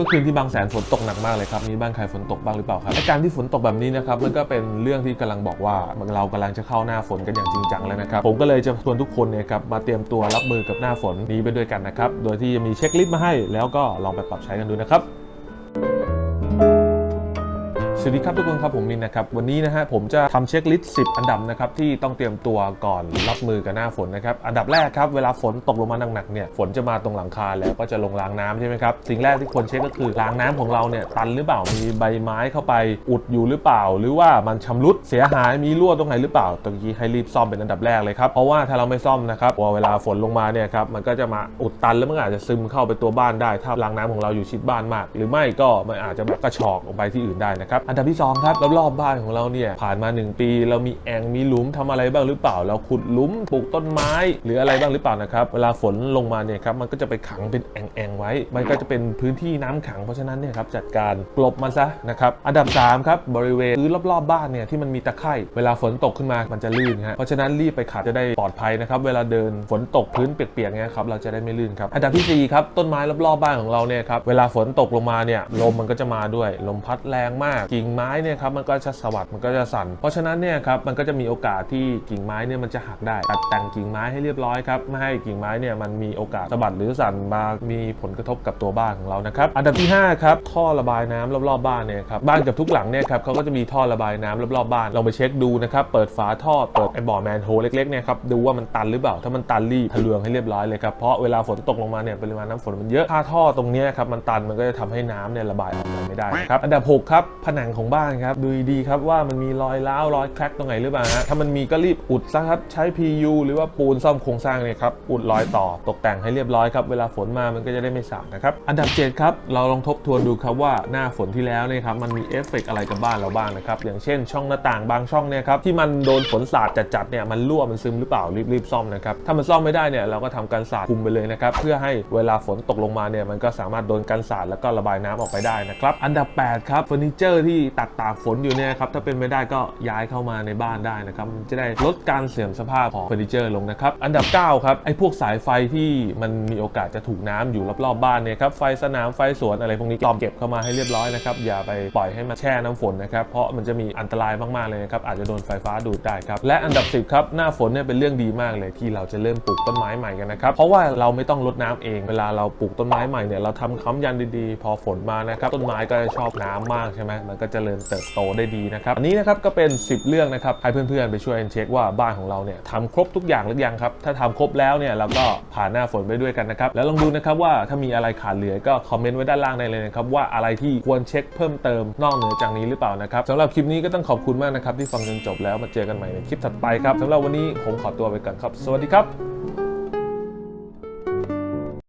มื่อคืนที่บางแสนฝนตกหนักมากเลยครับ มีบ้านใครฝนตกบ้างหรือเปล่าครับการที่ฝนตกแบบนี้นะครับมันก็เป็นเรื่องที่กำลังบอกว่าเรากำลังจะเข้าหน้าฝนกันอย่างจริงจังแล้วนะครับ ผมก็เลยจะชวนทุกคนเนี่ยครับมาเตรียมตัวรับมือกับหน้าฝนนี้ไปด้วยกันนะครับ โดยที่จะมีเช็คลิสต์มาให้ แล้วก็ลองไปปรับใช้กันดูนะครับ สวัสดีครับทุกคนครับผมมินนะครับวันนี้นะฮะผมจะทำเช็คลิสต์10 อันดับนะครับที่ต้องเตรียมตัวก่อนรับมือกับหน้าฝนนะครับอันดับแรกครับเวลาฝนตกลงมาหนักๆเนี่ยฝนจะมาตรงหลังคาแล้วก็จะลงรางน้ำใช่ไหมครับสิ่งแรกที่ควรเช็คก็คือรางน้ำของเราเนี่ยตันหรือเปล่ามีใบไม้เข้าไปอุดอยู่หรือเปล่า หรือว่ามันชำรุดเสียหายมีรั่วตรงไหนหรือเปล่าตรงนี้ให้รีบซ่อมเป็นอันดับแรกเลยครับเพราะว่าถ้าเราไม่ซ่อมนะครับพอเวลาฝนลงมาเนี่ยครับมันก็จะมาอุดตันแล้วมันอาจจะซึมเข้าไปตัวบ้านได้ ถ้ารางน้ำของเราอยู่ชิดบ้านมาก หรือไม่ก็มันอาจจะแบบกระชอกออกไปที่อื่นได้นะครับอันดับที่สองครับรอบๆบ้านของเราเนี่ยผ่านมา 1 ปี เรามีแอ่งมีหลุมทำอะไรบ้างหรือเปล่า เราขุดหลุมปลูกต้นไม้ หรืออะไรบ้างหรือเปล่านะครับเวลาฝนลงมาเนี่ยครับมันก็จะไปขังเป็นแอ่งไว้ มันก็จะเป็นพื้นที่น้ำขังเพราะฉะนั้นเนี่ยครับจัดการกลบมันซะนะครับอันดับสามครับบริเวณพื้นรอบๆบ้านเนี่ยที่มันมีตะไคร่เวลาฝนตกขึ้นมามันจะลื่นฮะเพราะฉะนั้นรีบไปขัดจะได้ปลอดภัยนะครับเวลาเดินฝนตกพื้นเปียกๆเนี่ยครับเราจะได้ไม่ลื่นครับอันดับที่สี่ครับต้นไม้รอบๆบ้านของเราเนี่ยครับเวลาฝนตกลงมาเนี่ยลมมันก็จะมาด้วย ลมพัดแรงมากกิ่งไม้เนี่ยครับมันก็จะสวัดมันก็จะสั่น เพราะฉะนั้นเนี่ยครับมันก็จะมีโอกาสที่กิ่งไม้เนี่ยมันจะหักได้ตัดแต่งกิ่งไม้ให้เรียบร้อยครับไม่ให้กิ่งไม้เนี่ยมันมีโอกาสสะบัดหรือสั่นมามีผลกระทบกับตัวบ้านของเรานะครับอันดับที่ห้าครับท่อระบายน้ำรอบๆบ้านเนี่ยครับบ้านเกับทุกหลังเนี่ยครับเขาก็จะมีท่อระบายน้ำรอบๆบ้านลองไปเช็คดูนะครับเปิดฝาท่อเปิดไอ้บ่อแมนโฮเล็กๆเนี่ยครับดูว่ามันตันหรือเปล่าถ้ามันตันรีบทะลวงให้เรียบร้อยเลยครับเพราะเวลาฝนตกลงมาเนี่ยปริมาณน้ำฝนมันเยอะถ้าท่อตรงเนี้ยครับมันตันมันก็จะทำให้น้ำเนี่ยระบายออกมาไม่ได้นะครับอันดับหกครับผนังของบ้านครับ ดูดีครับว่ามันมีรอยร้าวรอยแคร็กตรงไหนหรือเปล่าฮะถ้ามันมีก็รีบอุดซะครับใช้ PU หรือว่าปูนซ่อมโครงสร้างเนี่ยครับอุดรอยต่อตกแต่งให้เรียบร้อยครับเวลาฝนมามันก็จะได้ไม่สาดนะครับอันดับ7ครับเราลองทบทวนดูครับว่าหน้าฝนที่แล้วเนี่ยครับมันมีเอฟเฟกต์อะไรกับบ้านเราบ้างนะครับอย่างเช่น ช่องหน้าต่างบางช่องเนี่ยครับที่มันโดนฝนสาดจัดๆเนี่ยมันรั่วมันซึมหรือเปล่ารีบๆซ่อมนะครับถ้ามันซ่อมไม่ได้เนี่ยเราก็ทำการสาดคุมไปเลยนะครับเพื่อให้เวลาฝนตกลงมาเนี่ยมันก็สามารถโดนกันสาดแล้วก็ระบายน้ำออกไปได้นะครับอันดับ8ครับเฟอร์นิเจอร์ที่ตักตากฝนอยู่เนี่ยครับถ้าเป็นไม่ได้ก็ย้ายเข้ามาในบ้านได้นะครับจะได้ลดการเสื่อมสภาพของเฟอร์นิเจอร์ลงนะครับอันดับ 9 ครับไอ้พวกสายไฟที่มันมีโอกาสจะถูกน้ำอยู่รอบๆบ้านเนี่ยครับไฟสนามไฟสวนอะไรพวกนี้ลองเก็บเข้ามาให้เรียบร้อยนะครับอย่าไปปล่อยให้มันแช่น้ำฝนนะครับเพราะมันจะมีอันตรายมากๆเลยนะครับอาจจะโดนไฟฟ้าดูดได้ครับและอันดับ 10ครับหน้าฝนเนี่ยเป็นเรื่องดีมากเลยที่เราจะเริ่มปลูกต้นไม้ใหม่กันนะครับเพราะว่าเราไม่ต้องรดน้ำเอง เวลาเราปลูกต้นไม้ใหม่เนี่ยเราทำค้ำยันดีๆ พอฝนมานะครับต้นไม้ก็จะชอบน้ำมากใช่ไหมมันก็เจริญเติบโตได้ดีนะครับ อันนี้นะครับก็เป็น 10 เรื่องนะครับให้เพื่อนๆ ไปช่วยเช็คว่าบ้านของเราเนี่ยทำครบทุกอย่างหรือยังครับ ถ้าทำครบแล้วเนี่ยเราก็ผ่านหน้าฝนไปด้วยกันนะครับ แล้วลองดูนะครับว่าถ้ามีอะไรขาดเหลือก็คอมเมนต์ไว้ด้านล่างได้เลยนะครับว่าอะไรที่ควรเช็คเพิ่มเติมนอกเหนือจากนี้หรือเปล่านะครับสำหรับคลิปนี้ก็ต้องขอบคุณมากนะครับที่ฟังจนจบแล้วมาเจอกันใหม่ในคลิปถัดไปครับสำหรับวันนี้ผมขอตัวไปก่อนครับ สวัสดีครับ